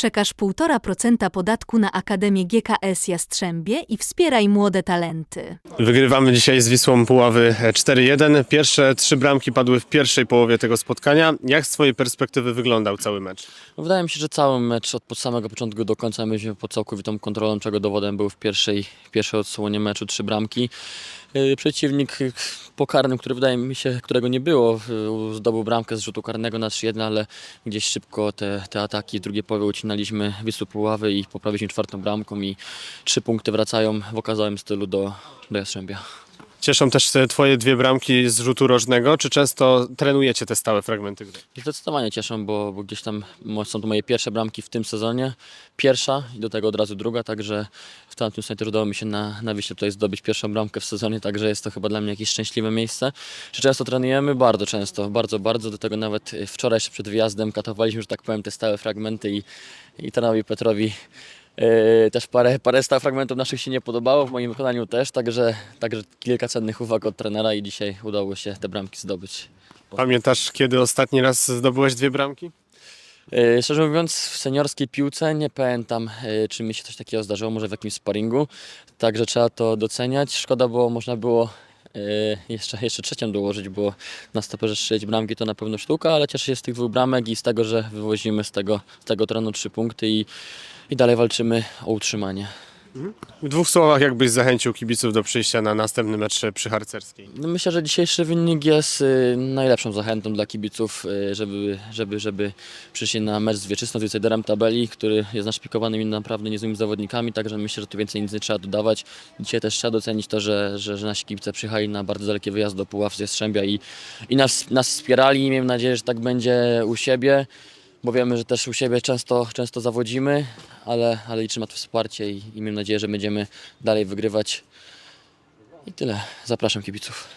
przekaż 1,5% podatku na Akademię GKS Jastrzębie i wspieraj młode talenty. Wygrywamy dzisiaj z Wisłą Puławy 4-1. Pierwsze trzy bramki padły w pierwszej połowie tego spotkania. Jak z Twojej perspektywy wyglądał cały mecz? No, Wydaje mi się, że cały mecz od, samego początku do końca myśmy pod całkowitą kontrolą, czego dowodem był w pierwszej, w pierwszej odsłonie meczu trzy bramki. Yy, Przeciwnik yy, pokarnym, który wydaje mi się, którego nie było, zdobył bramkę z rzutu karnego na 3-1, ale gdzieś szybko te, te ataki w drugiej połowie ucinaliśmy Wisły Puławy i poprawiliśmy czwartą bramką i trzy punkty wracają w okazałym stylu do, do Jastrzębia. Cieszą też te Twoje dwie bramki z rzutu rożnego. Czy często trenujecie te stałe fragmenty gry? Zdecydowanie cieszą, bo, bo gdzieś tam są to moje pierwsze bramki w tym sezonie. Pierwsza i do tego od razu druga, także w tamtym sezonie udało mi się na, na Wiśle tutaj zdobyć pierwszą bramkę w sezonie, także jest to chyba dla mnie jakieś szczęśliwe miejsce. Czy często trenujemy? Bardzo często, bardzo, bardzo. Do tego nawet y, wczoraj jeszcze przed wyjazdem katowaliśmy, że tak powiem, te stałe fragmenty i, i Trenowi Petrowi też parę, parę fragmentów naszych się nie podobało, w moim wykonaniu też, także, także kilka cennych uwag od trenera i dzisiaj udało się te bramki zdobyć. Pamiętasz, kiedy ostatni raz zdobyłeś dwie bramki? Yy, Szczerze mówiąc, w seniorskiej piłce nie pamiętam, yy, czy mi się coś takiego zdarzyło, może w jakimś sparingu. Także trzeba to doceniać. Szkoda, bo można było yy, jeszcze, jeszcze trzecią dołożyć, bo na stoperze strzelić bramki to na pewno sztuka, ale cieszę się z tych dwóch bramek i z tego, że wywozimy z tego, z tego terenu trzy punkty i, i dalej walczymy o utrzymanie. W dwóch słowach, jakbyś zachęcił kibiców do przyjścia na następny mecz przy Harcerskiej. No myślę, że dzisiejszy wynik jest y, najlepszą zachętą dla kibiców, y, żeby, żeby, żeby przyszli na mecz z Wieczystą, z liderem tabeli, który jest naszpikowany naprawdę niezłymi zawodnikami, także myślę, że tu więcej nic nie trzeba dodawać. Dzisiaj też trzeba docenić to, że, że, że nasi kibice przyjechali na bardzo dalekie wyjazd do Puław z Jastrzębia i, i nas, nas wspierali miejmy nadzieję, że tak będzie u siebie, bo wiemy, że też u siebie często, często zawodzimy, ale, ale liczymy na to wsparcie i, i miejmy nadzieję, że będziemy dalej wygrywać. I tyle. Zapraszam kibiców.